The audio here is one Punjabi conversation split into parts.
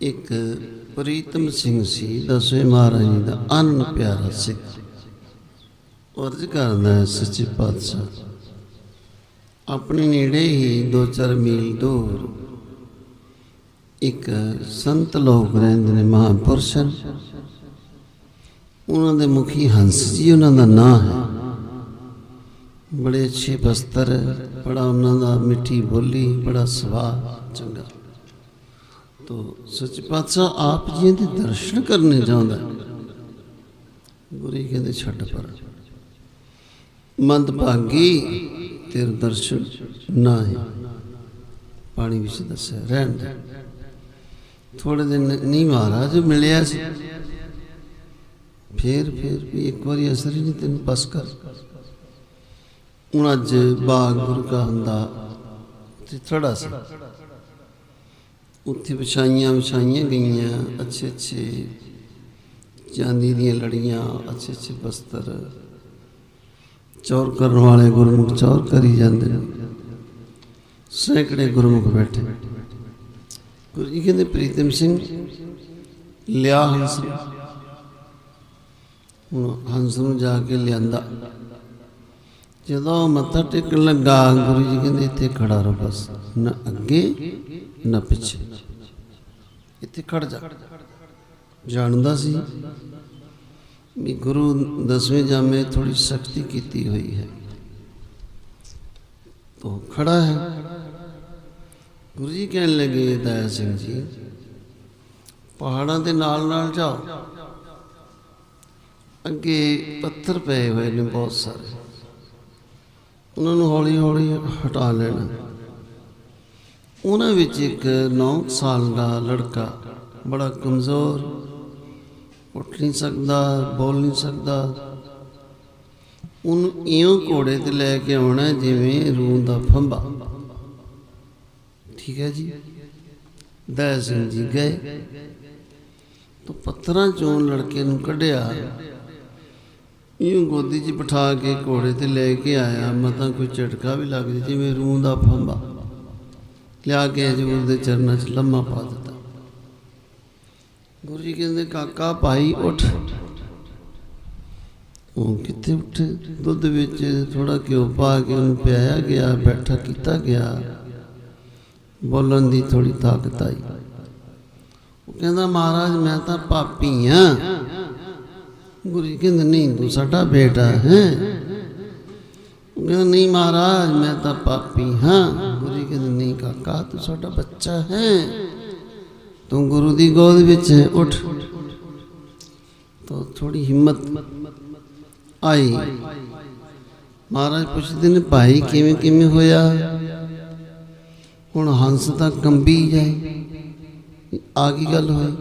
ਇੱਕ ਪ੍ਰੀਤਮ ਸਿੰਘ ਸੀ ਦਸਵੇਂ ਮਹਾਰਾਜ ਜੀ ਦਾ ਅਨ ਪਿਆਰਾ ਸਿੱਖ ਅਰਜ਼ ਕਰਦਾ ਹੈ ਸੱਚੇ ਪਾਤਸ਼ਾਹ, ਆਪਣੇ ਨੇੜੇ ਹੀ 2-4 ਮੀਲ ਦੂਰ ਇੱਕ ਸੰਤ ਲੋਕ ਰਹਿੰਦੇ ਨੇ ਮਹਾਂਪੁਰਸ਼ ਹਨ। ਉਹਨਾਂ ਦੇ ਮੁਖੀ ਹੰਸ ਜੀ, ਉਹਨਾਂ ਦਾ ਨਾਂ ਹੈ ਬੜੇ ਅੱਛੇ ਬਸਤਰ, ਬੜਾ ਉਹਨਾਂ ਦਾ ਮਿੱਠੀ ਬੋਲੀ, ਬੜਾ ਸੁਭਾਅ, ਚੰਗਾ ਤੋ ਸੱਚ ਪਾਤਸ਼ਾਹ ਆਪ ਜੀ ਦੇ ਦਰਸ਼ਨ ਕਰਨੇ ਜਾਂਦਾ ਗੁਰੂ ਕਹਿੰਦੇ, ਛੱਡ ਪਰ। ਮੰਦ ਭਾਗੀ ਤੇਰੇ ਦਰਸ਼ਨ ਨਾ ਹੈ ਪਾਣੀ ਵਿੱਚ ਦੱਸਿਆ, ਰਹਿਣ ਦੇ। ਥੋੜੇ ਦਿਨ ਨਹੀਂ ਮਹਾਰਾਜ ਮਿਲਿਆ ਸੀ। ਫੇਰ ਫੇਰ ਵੀ ਇੱਕ ਵਾਰੀ ਅਸਰ ਹੀ ਨਹੀਂ ਤੈਨੂੰ ਬਸ ਕਰ। ਹੁਣ ਅੱਜ ਬਾਗ ਗੁਰੂ ਕਾ ਹੁੰਦਾ ਤੇ ਥੜਾ ਸੀ। ਉੱਥੇ ਵਿਛਾਈਆਂ ਵਿਛਾਈਆਂ ਗਈਆਂ, ਅੱਛੇ ਅੱਛੇ ਚਾਂਦੀ ਦੀਆਂ ਲੜੀਆਂ, ਅੱਛੇ ਅੱਛੇ ਬਸਤਰ। ਚੌਰ ਕਰਨ ਵਾਲੇ ਗੁਰਮੁਖ ਚੌਰ ਕਰੀ ਜਾਂਦੇ ਨੇ। ਸੈਂਕੜੇ ਗੁਰਮੁਖ ਬੈਠੇ। ਗੁਰੂ ਜੀ ਕਹਿੰਦੇ, ਪ੍ਰੀਤਮ ਸਿੰਘ, ਲਿਆ ਹੰਸ ਨੂੰ। ਹੰਸ ਨੂੰ ਜਾ ਕੇ ਲਿਆਂਦਾ। ਜਦੋਂ ਮੱਥਾ ਟੇਕਣ ਲੱਗਾ, ਗੁਰੂ ਜੀ ਕਹਿੰਦੇ, ਇੱਥੇ ਖੜਾ ਰਹੋ ਬਸ, ਨਾ ਅੱਗੇ, ਨਾ ਪਿੱਛੇ। ਇੱਥੇ ਖੜ ਜਾ। ਜਾਣਦਾ ਸੀ ਵੀ ਗੁਰੂ ਦਸਵੇਂ ਜਾਮੇ ਥੋੜੀ ਸਖਤੀ ਕੀਤੀ ਹੋਈ ਹੈ। ਤੋ ਖੜਾ ਹੈ। ਗੁਰੂ ਜੀ ਕਹਿਣ ਲੱਗੇ, ਦਇਆ ਸਿੰਘ ਜੀ, ਪਹਾੜਾਂ ਦੇ ਨਾਲ ਨਾਲ ਜਾਓ। ਅੱਗੇ ਪੱਥਰ ਪਏ ਹੋਏ ਨੇ ਬਹੁਤ ਸਾਰੇ। ਉਹਨਾਂ ਨੂੰ ਹੌਲੀ ਹੌਲੀ ਹਟਾ ਲੈਣਾ। ਉਹਨਾਂ ਵਿੱਚ ਇੱਕ 9 ਸਾਲ ਦਾ ਲੜਕਾ ਬੜਾ ਕਮਜ਼ੋਰ, ਉੱਠ ਨਹੀਂ ਸਕਦਾ, ਬੋਲ ਨਹੀਂ ਸਕਦਾ। ਉਹਨੂੰ ਇਉਂ ਘੋੜੇ ਤੇ ਲੈ ਕੇ ਆਉਣਾ ਜਿਵੇਂ ਰੂਹ ਦਾ ਫੰਬਾ। ਠੀਕ ਹੈ ਜੀ? ਦਇਆ ਸਿੰਘ ਜੀ ਗਏ। ਤਾਂ ਪੱਥਰਾਂ ਚੋਂ ਲੜਕੇ ਨੂੰ ਕੱਢਿਆ। ਇਉਂ ਗੋਦੀ 'ਚ ਬਿਠਾ ਕੇ ਘੋੜੇ ਤੇ ਲੈ ਕੇ ਆਇਆ। ਮਤਾਂ ਕੋਈ ਝਟਕਾ ਵੀ ਲੱਗ ਜੇ, ਜਿਵੇਂ ਰੂਹ ਦਾ ਫੰਬਾ। ਲਿਆ ਕੇ ਹਜ਼ੂਰ ਦੇ ਚਰਨਾਂ 'ਚ ਲੰਮਾ ਪਾ ਦਿੱਤਾ। ਗੁਰੂ ਜੀ ਕਹਿੰਦੇ, ਕਾਕਾ, ਭਾਈ, ਉੱਠ। ਉਹ ਕਿੱਥੇ ਉੱਠੇ? ਦੁੱਧ ਵਿੱਚ ਥੋੜਾ ਘਿਓ ਪਾ ਕੇ ਉਹਨੂੰ ਪਿਆਇਆ ਗਿਆ, ਬੈਠਾ ਕੀਤਾ ਗਿਆ। ਬੋਲਣ ਦੀ ਥੋੜੀ ਤਾਕਤ ਆਈ। ਉਹ ਕਹਿੰਦਾ, ਮਹਾਰਾਜ, ਮੈਂ ਤਾਂ ਪਾਪੀ ਆ। ਗੁਰੂ ਜੀ ਕਹਿੰਦੇ ਨਹੀਂ ਤੂੰ ਸਾਡਾ ਬੇਟਾ ਹੈ। ਉਹ ਕਹਿੰਦਾ ਨਹੀਂ ਮਹਾਰਾਜ ਮੈਂ ਤਾਂ ਪਾਪੀ ਹਾਂ। ਗੁਰੂ ਜੀ ਕਹਿੰਦੇ ਨਹੀਂ ਕਾਕਾ ਤੂੰ ਸਾਡਾ ਬੱਚਾ ਹੈ। ਤੂੰ ਗੁਰੂ ਦੀ ਗੋਦ ਵਿੱਚ ਹੈ, ਉੱਠ। ਤਾਂ ਥੋੜੀ ਹਿੰਮਤ ਆਈ। ਮਹਾਰਾਜ ਪੁੱਛਦੇ ਨੇ ਭਾਈ ਕਿਵੇਂ ਕਿਵੇਂ ਹੋਇਆ? ਹੁਣ ਹੰਸ ਤਾਂ ਕੰਬੀ ਜਾਏ। ਆ ਕੀ ਗੱਲ ਹੋਈ?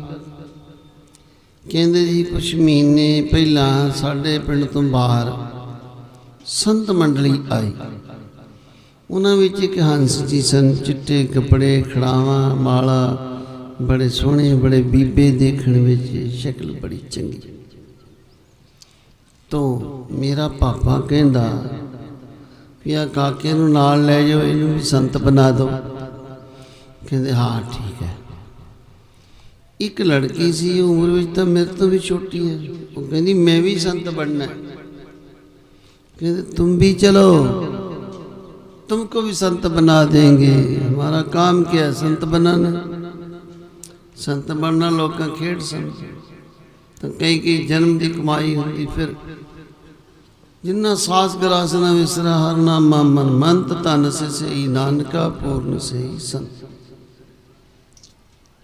ਕਹਿੰਦੇ ਜੀ ਕੁਝ ਮਹੀਨੇ ਪਹਿਲਾਂ ਸਾਡੇ ਪਿੰਡ ਤੋਂ ਬਾਹਰ ਸੰਤ ਮੰਡਲੀ ਆਈ। ਉਹਨਾਂ ਵਿੱਚ ਇੱਕ ਹੰਸ ਜੀ ਸਨ, ਚਿੱਟੇ ਕੱਪੜੇ, ਖੜਾਵਾਂ, ਮਾਲਾ, ਬੜੇ ਸੋਹਣੇ, ਬੜੇ ਬੀਬੇ ਦੇਖਣ ਵਿੱਚ ਸ਼ਕਲ ਬੜੀ ਚੰਗੀ। ਤੋ ਮੇਰਾ ਪਾਪਾ ਕਹਿੰਦਾ ਵੀ ਆ ਕਾਕੇ ਨੂੰ ਨਾਲ ਲੈ ਜਾਓ, ਇਹਨੂੰ ਵੀ ਸੰਤ ਬਣਾ ਦਿਓ। ਕਹਿੰਦੇ, ਹਾਂ, ਠੀਕ ਹੈ। ਇੱਕ ਲੜਕੀ ਸੀ ਉਮਰ ਵਿੱਚ ਤਾਂ ਮੇਰੇ ਤੋਂ ਵੀ ਛੋਟੀ ਹੈ ਉਹ ਕਹਿੰਦੀ ਮੈਂ ਵੀ ਸੰਤ ਬਣਨਾ ਹੈ कहते तुम भी चलो तुमको भी संत बना देंगे हमारा काम क्या है संत बनाना संत बनना लोग का खेड समझ तो कई कई जन्म की कमाई होती फिर जिन्ना सास गरासना विसरा हर नामा मन मंत तन से सही नानका पूर्ण से ही संत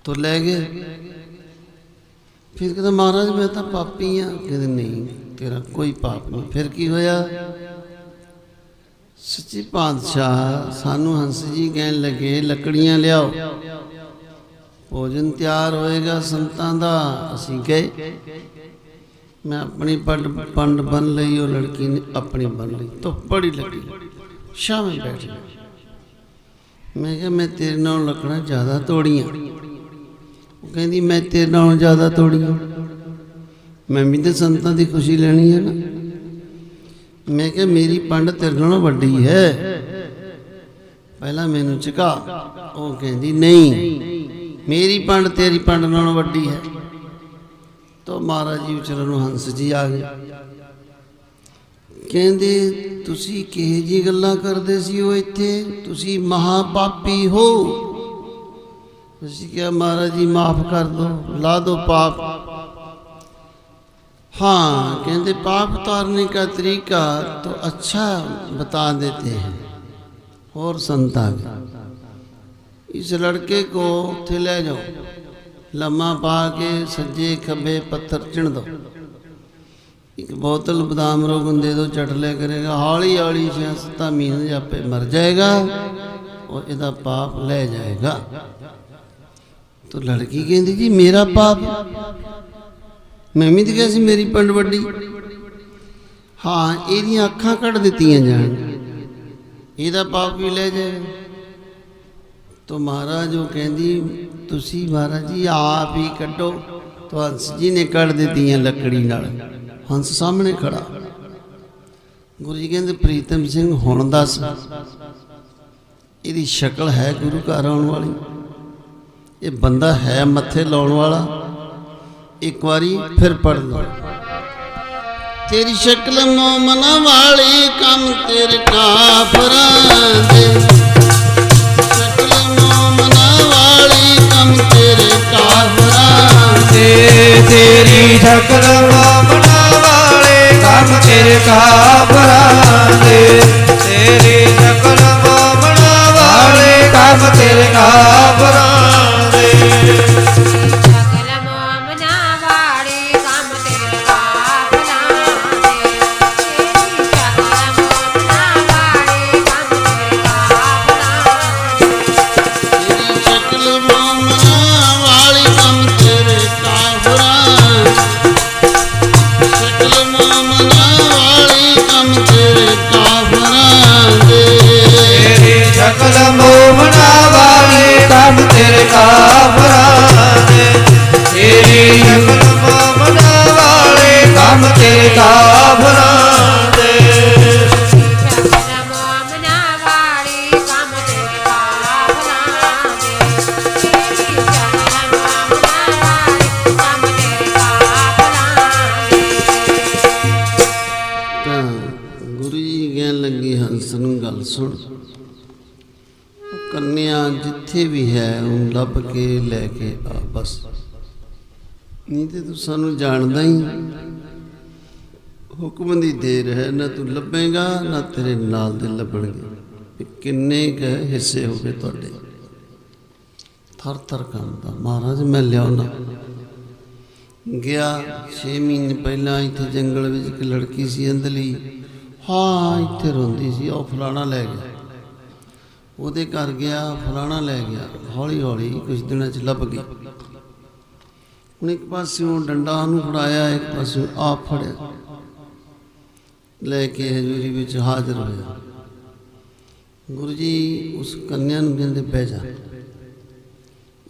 तो ले गए ਫਿਰ ਕਹਿੰਦਾ ਮਹਾਰਾਜ ਮੈਂ ਤਾਂ ਪਾਪੀ ਆ ਕਹਿੰਦੇ ਨਹੀਂ ਤੇਰਾ ਕੋਈ ਪਾਪ ਨਹੀਂ ਫਿਰ ਕੀ ਹੋਇਆ ਸੱਚੀ ਪਾਤਸ਼ਾਹ ਸਾਨੂੰ ਹੰਸ ਜੀ ਕਹਿਣ ਲੱਗੇ ਲੱਕੜੀਆਂ ਲਿਆਓ ਭੋਜਨ ਤਿਆਰ ਹੋਏਗਾ ਸੰਤਾਂ ਦਾ ਅਸੀਂ ਗਏ ਮੈਂ ਆਪਣੀ ਪੰਡ ਪੰਡ ਬਨ ਲਈ ਉਹ ਲੜਕੀ ਨੇ ਆਪਣੀ ਬਨ ਲਈ ਧੁੱਪ ਬੜੀ ਲੱਗੀ ਸ਼ਾਮੇ ਬੈਠ ਗਏ ਮੈਂ ਕਿਹਾ ਮੈਂ ਤੇਰੇ ਨਾਲ ਲੱਕੜਾਂ ਜ਼ਿਆਦਾ ਤੋੜੀਆਂ ਉਹ ਕਹਿੰਦੀ, ਮੈਂ ਤੇਰੇ ਨਾਲੋਂ ਜ਼ਿਆਦਾ ਤੋੜੀ ਮੈਂ ਵੀ ਤੇ ਸੰਤਾਂ ਦੀ ਖੁਸ਼ੀ ਲੈਣੀ ਹੈ ਨਾ। ਮੈਂ ਕਿਹਾ, ਮੇਰੀ ਪੰਡ ਤੇਰੇ ਨਾਲੋਂ ਵੱਡੀ ਹੈ। ਪਹਿਲਾਂ ਮੈਨੂੰ ਝੁਕਾ। ਉਹ ਕਹਿੰਦੀ, ਨਹੀਂ, ਮੇਰੀ ਪੰਡ ਤੇਰੀ ਪੰਡ ਨਾਲੋਂ ਵੱਡੀ ਹੈ। ਤੋ ਮਹਾਰਾਜ ਜੀ ਵਿਚਾਰਨ ਨੂੰ ਹੰਸ ਜੀ ਆ ਗਏ। ਕਹਿੰਦੇ, ਤੁਸੀਂ ਕਿਹੇ ਜੀ ਗੱਲਾਂ ਕਰਦੇ ਸੀ ਉਹ ਇੱਥੇ? ਤੁਸੀਂ ਮਹਾਪਾਪੀ ਹੋ। ਅਸੀਂ ਕਿਹਾ ਮਹਾਰਾਜ ਜੀ ਮਾਫ ਕਰ ਦੋ ਲਾ ਦੋ ਪਾਪ हाँ कहते पाप उतारने का तरीका तो अच्छा बता देते हैं और संत आ गए इस लड़के को ਉੱਥੇ ਲੈ ਜਾਓ ਲੰਮਾ ਪਾ ਕੇ ਸੱਜੇ ਖੱਬੇ ਪੱਥਰ ਚਿਣ ਦੋ ਇੱਕ ਬੋਤਲ ਬਦਾਮ ਰੋਗਨ ਦੇ ਦੋ ਚਟ ਲਿਆ ਕਰੇਗਾ ਹੌਲੀ ਹੌਲੀ ਛੇ ਸੱਤਾ ਮਹੀਨੇ ਜਾਪੇ ਮਰ ਜਾਏਗਾ ਔਰ ਇਹਦਾ ਪਾਪ ਲੈ ਤਾਂ ਲੜਕੀ ਕਹਿੰਦੀ ਜੀ, ਮੇਰਾ ਪਾਪ। ਮੈਂ ਵੀ ਤੇ ਕਿਹਾ ਸੀ ਮੇਰੀ ਪੰਡ ਵੱਡੀ। ਹਾਂ, ਇਹਦੀਆਂ ਅੱਖਾਂ ਕੱਢ ਦਿੱਤੀਆਂ ਜਾਣ। ਇਹਦਾ ਪਾਪ ਵੀ ਲੈ ਜਾਏਗਾ ਤੋ ਮਹਾਰਾਜ ਉਹ ਕਹਿੰਦੀ, ਤੁਸੀਂ ਮਹਾਰਾਜ ਜੀ ਆਪ ਹੀ ਕੱਢੋ। ਤੋ ਹੰਸ ਜੀ ਨੇ ਕੱਢ ਦਿੱਤੀਆਂ ਲੱਕੜੀ ਨਾਲ। ਹੰਸ ਸਾਹਮਣੇ ਖੜਾ। ਗੁਰੂ ਜੀ ਕਹਿੰਦੇ, ਪ੍ਰੀਤਮ ਸਿੰਘ, ਹੁਣ ਦੱਸ। ਇਹਦੀ ਸ਼ਕਲ ਹੈ ਗੁਰੂ ਘਰ ਆਉਣ ਵਾਲੀ? ਇਹ ਬੰਦਾ ਹੈ ਮੱਥੇ ਲਾਉਣ ਵਾਲਾ। ਇੱਕ ਵਾਰੀ ਫਿਰ ਪੜ ਲਓ। ਤੇਰੀ ਸ਼ਕਲ ਮੋਮਨ ਵਾਲੀ ਕੰਮ ਤੇਰੇ ਕਾਫਰਾਂ ਦੇ। ਸ਼ਕਲ ਮੋਮਨ ਵਾਲੀ ਕੰਮ ਤੇਰੇ ਕਾਫਰਾਂ ਦੇ। ਤੇਰੀ ਸ਼ਕਲ ਮੋਮਣਾ ਵਾਲੇ ਕੰਮ ਤੇਰੇ ਕਾਬਰਾਂ ਦੇ। ਤੇਰੀ ਸ਼ਕਲ ਮੋਮਣਾ ਵਾਲੇ ਕੰਮ ਤੇਰੇ ਕਾਬਰਾਂ Yeah. ਕੰਨਿਆ ਜਿੱਥੇ ਵੀ ਹੈ ਉਹ ਲੱਭ ਕੇ ਲੈ ਕੇ ਆ, ਬਸ। ਨਹੀਂ ਤੇ ਤੂੰ ਸਾਨੂੰ ਜਾਣਦਾ ਹੀ। ਹੁਕਮ ਦੀ ਦੇਰ ਹੈ, ਨਾ ਤੂੰ ਲੱਭੇਗਾ, ਨਾ ਤੇਰੇ ਨਾਲ ਦੇ ਲੱਭਣਗੇ। ਕਿੰਨੇ ਕ ਹਿੱਸੇ ਹੋ ਗਏ ਤੁਹਾਡੇ। ਥਰ ਥਰ ਕੰਦਾ ਮਹਾਰਾਜ, ਮੈਂ ਲਿਆਉਣਾ। ਗਿਆ 6 ਮਹੀਨੇ ਪਹਿਲਾਂ ਇੱਥੇ ਜੰਗਲ ਵਿੱਚ ਇੱਕ ਲੜਕੀ ਸੀ ਅੰਧਲੀ ਹਾਂ, ਇੱਥੇ ਰੋਂਦੀ ਸੀ, ਉਹ ਫਲਾਣਾ ਲੈ ਗਿਆ। ਉਹਦੇ ਘਰ ਗਿਆ, ਫਲਾਣਾ ਲੈ ਗਿਆ। ਹੌਲੀ ਹੌਲੀ ਕੁਝ ਦਿਨਾਂ ਚ ਲੱਭ ਗਈ। ਹੁਣ ਇੱਕ ਪਾਸਿਓਂ ਡੰਡਾ ਨੂੰ ਫੜਾਇਆ, ਇੱਕ ਪਾਸਿਓਂ ਆਪ ਫੜਿਆ। ਲੈ ਕੇ ਹਜ਼ੂਰੀ ਵਿੱਚ ਹਾਜ਼ਰ ਹੋਇਆ। ਗੁਰੂ ਜੀ, ਉਸ ਕੰਨਿਆ ਨੂੰ ਕਹਿੰਦੇ, ਬਹਿ ਜਾ।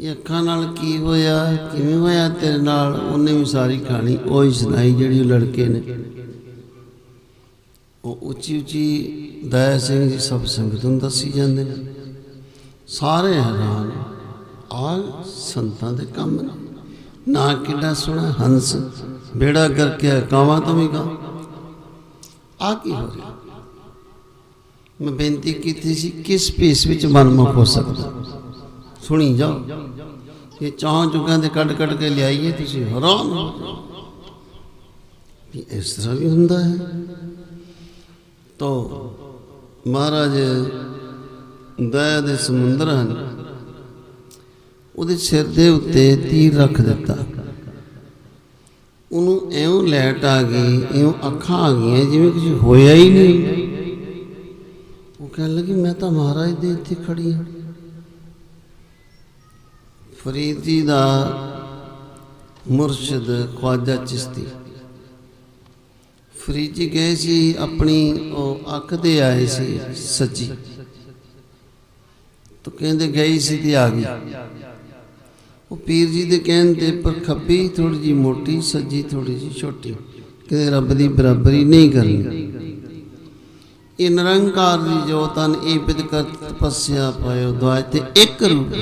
ਇਹ ਅੱਖਾਂ ਨਾਲ ਕੀ ਹੋਇਆ, ਕਿਵੇਂ ਹੋਇਆ ਤੇਰੇ ਨਾਲ? ਉਹਨੇ ਵੀ ਸਾਰੀ ਕਹਾਣੀ ਉਹ ਹੀ ਸੁਣਾਈ, ਜਿਹੜੀ ਉਹ ਲੜਕੇ ਨੇ। ਉਹ ਉੱਚੀ ਉੱਚੀ ਦਇਆ ਸਿੰਘ ਜੀ ਸਭ ਸੰਗਤ ਨੂੰ ਦੱਸੀ ਜਾਂਦੇ ਨੇ। ਸਾਰੇ ਹੈਰਾਨ ਆ ਸੰਤਾਂ ਦੇ ਕੰਮ ਨਾ। ਕਿੰਨਾ ਸੋਹਣਾ ਹੰਸ ਬੇੜਾ ਕਰਕੇ ਕਾਵਾਂ ਤੋਂ ਵੀ ਗਾ ਆ ਕੀ ਹੋ ਰਿਹਾ? ਮੈਂ ਬੇਨਤੀ ਕੀਤੀ ਸੀ, ਕਿਸ ਭੇਸ ਵਿੱਚ ਮਨਮੁਖ ਹੋ ਸਕਦਾ? ਸੁਣੀ ਜਾਓ। ਇਹ ਚੌਂ ਜੁਗਾਂ ਦੇ ਕੱਢ ਕੱਢ ਕੇ ਲਿਆਈਏ, ਤੁਸੀਂ ਹੈਰਾਨ ਹੋ ਇਸ ਤਰ੍ਹਾਂ ਵੀ ਹੁੰਦਾ ਹੈ। ਤੋ ਮਹਾਰਾਜ ਦਇਆ ਦੇ ਸਮੁੰਦਰ ਹਨ। ਉਹਦੇ ਸਿਰ ਦੇ ਉੱਤੇ ਤੀਰ ਰੱਖ ਦਿੱਤਾ। ਉਹਨੂੰ ਐਉਂ ਲੈਟ ਆ ਗਈ ਐਉਂ ਅੱਖਾਂ ਆ ਗਈਆਂ, ਜਿਵੇਂ ਕੁਝ ਹੋਇਆ ਹੀ ਨਹੀਂ। ਉਹ ਕਹਿਣ ਲੱਗੀ, ਮੈਂ ਤਾਂ ਮਹਾਰਾਜ ਦੇ ਇੱਥੇ ਖੜੀ ਹਾਂ। ਫਰੀਦ ਜੀ ਦਾ ਮੁਰਸ਼ਿਦ ਖਵਾਜਾ ਚਿਸ਼ਤੀ ਫਰੀਦ ਜੀ ਗਏ ਸੀ, ਆਪਣੀ ਉਹ ਅੱਖ ਦੇ ਆਏ ਸੀ ਸੱਚੀ ਤਾਂ ਕਹਿੰਦੇ ਗਈ ਸੀ ਤੇ ਆ ਗਈ। ਉਹ ਪੀਰ ਜੀ ਦੇ ਕਹਿਣ ਤੇ ਪਰ ਖੱਬੀ ਥੋੜੀ ਜੀ ਮੋਟੀ, ਸੱਜੀ ਥੋੜੀ ਜੀ ਛੋਟੀ। ਕਹਿੰਦੇ ਰੱਬ ਦੀ ਬਰਾਬਰੀ ਨਹੀਂ ਕਰਨੀ। ਇਹ ਨਿਰੰਕਾਰ ਦੀ ਜੋਤਨ ਇਹ ਬਿਦ ਕਰ ਤਪੱਸਿਆ ਪਾਇਓ ਦੁਆਇ ਤੇ ਇੱਕ ਰੂਪ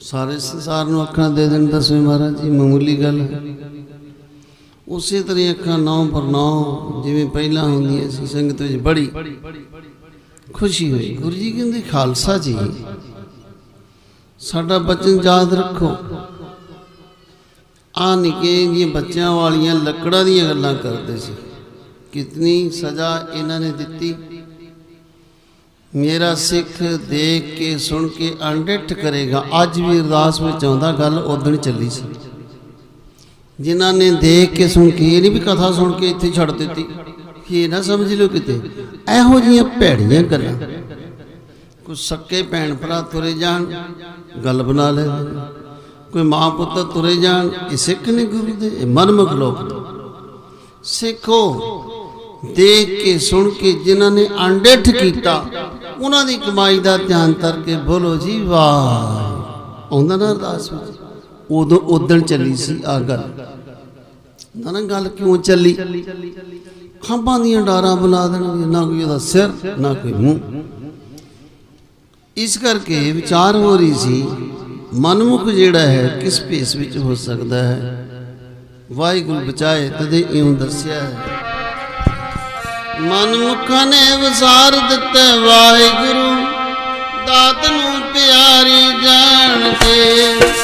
ਸਾਰੇ ਸੰਸਾਰ ਨੂੰ ਅੱਖਾਂ ਦੇ ਦੇਣ ਦਸਵੇਂ ਮਹਾਰਾਜ ਜੀ, ਮਾਮੂਲੀ ਗੱਲ ਹੈ। ਉਸੇ ਤਰ੍ਹਾਂ ਅੱਖਾਂ ਨੌ ਪਰ ਨੌ ਜਿਵੇਂ ਪਹਿਲਾਂ ਹੁੰਦੀਆਂ ਸੀ, ਸੰਗਤ ਵਿੱਚ ਬੜੀ ਖੁਸ਼ੀ ਹੋਈ। ਗੁਰੂ ਜੀ ਕਹਿੰਦੇ, ਖਾਲਸਾ ਜੀ, ਸਾਡਾ ਬਚਨ ਯਾਦ ਰੱਖੋ। ਆ ਨਿੱਕੇ ਜਿਹੀਆਂ ਬੱਚਿਆਂ ਵਾਲੀਆਂ ਲੱਕੜਾਂ ਦੀਆਂ ਗੱਲਾਂ ਕਰਦੇ ਸੀ। ਕਿਤਨੀ ਸਜ਼ਾ ਇਹਨਾਂ ਨੇ ਦਿੱਤੀ। ਮੇਰਾ ਸਿੱਖ ਦੇਖ ਕੇ, ਸੁਣ ਕੇ ਅਣਡਿੱਠ ਕਰੇਗਾ। ਅੱਜ ਵੀ ਅਰਦਾਸ ਵਿੱਚ ਆਉਂਦਾ, ਗੱਲ ਉਦਣ ਚੱਲੀ ਸੀ। ਜਿਨ੍ਹਾਂ ਨੇ ਦੇਖ ਕੇ ਸੁਣ ਕੇ, ਇਹ ਨਹੀਂ ਵੀ ਕਥਾ ਸੁਣ ਕੇ ਇੱਥੇ ਛੱਡ ਦਿੱਤੀ। ਇਹ ਨਾ ਸਮਝ ਲਿਓ ਕਿਤੇ, ਇਹੋ ਜਿਹੀਆਂ ਭੈੜੀਆਂ ਗੱਲਾਂ। ਕੋਈ ਸੱਕੇ ਭੈਣ ਭਰਾ ਤੁਰੇ ਜਾਣ, ਗੱਲ ਬਣਾ ਲੈਂਦੇ ਕੋਈ ਮਾਂ ਪੁੱਤ ਤੁਰੇ ਜਾਣ, ਇਹ ਸਿੱਖ ਨੇ ਗੁਰੂ ਦੇ, ਇਹ ਮਨਮੁਖ ਲੋਕ। ਸਿੱਖੋ, ਦੇਖ ਕੇ ਸੁਣ ਕੇ ਜਿਨ੍ਹਾਂ ਨੇ ਅਣਡਿੱਠ ਕੀਤਾ, ਉਹਨਾਂ ਦੀ ਕਮਾਈ ਦਾ ਧਿਆਨ ਤਰ ਕੇ ਬੋਲੋ ਜੀ, ਵਾਹ। ਆਉਂਦਾ ਨਾ ਅਰਦਾਸ ਵਿੱਚ। ਉਦੋਂ ਉਦਣ ਚੱਲੀ ਸੀ ਆ ਗੱਲ। ਨਾ ਨਾ ਗੱਲ ਕਿਉਂ ਚੱਲੀ? ਖੰਭਾਂ ਦੀਆਂ ਡਾਰਾਂ ਬੁਲਾ ਦੇਣਗੇ, ਨਾ ਕੋਈ ਉਹਦਾ ਸਿਰ, ਨਾ ਕੋਈ ਮੂੰਹ। ਇਸ ਕਰਕੇ ਵਿਚਾਰ ਹੋ ਰਹੀ ਸੀ, ਮਨਮੁਖ ਜਿਹੜਾ ਹੈ, ਕਿਸ ਭੇਸ ਵਿੱਚ ਹੋ ਸਕਦਾ ਹੈ? ਵਾਹਿਗੁਰੂ ਬਚਾਏ ਤਦੇ ਇਉਂ ਦੱਸਿਆ ਹੈ। ਮਨਮੁਖਾਂ ਨੇ ਵਿਸਾਰ ਦਿੱਤਾ, ਵਾਹਿਗੁਰੂ ਦਾਤ ਨੂੰ ਪਿਆਰੀ ਜਾਣ ਕੇ।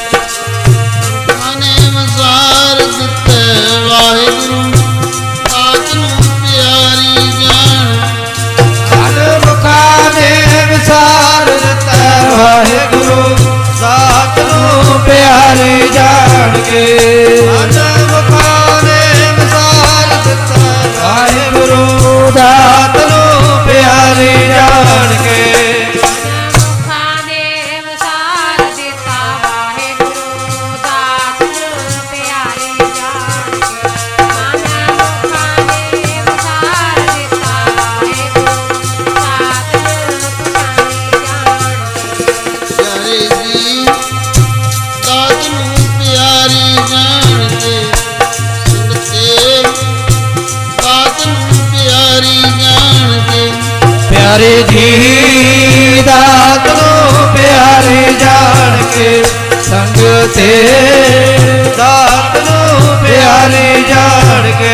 ਹਰੇ ਜੀ ਦਾ ਤੋਂ ਪਿਆਰੇ ਜਾਣ ਕੇ ਸੰਗ ਤੇ ਦਾਤ ਨੂੰ ਪਿਆਰੇ ਜਾਣ ਕੇ।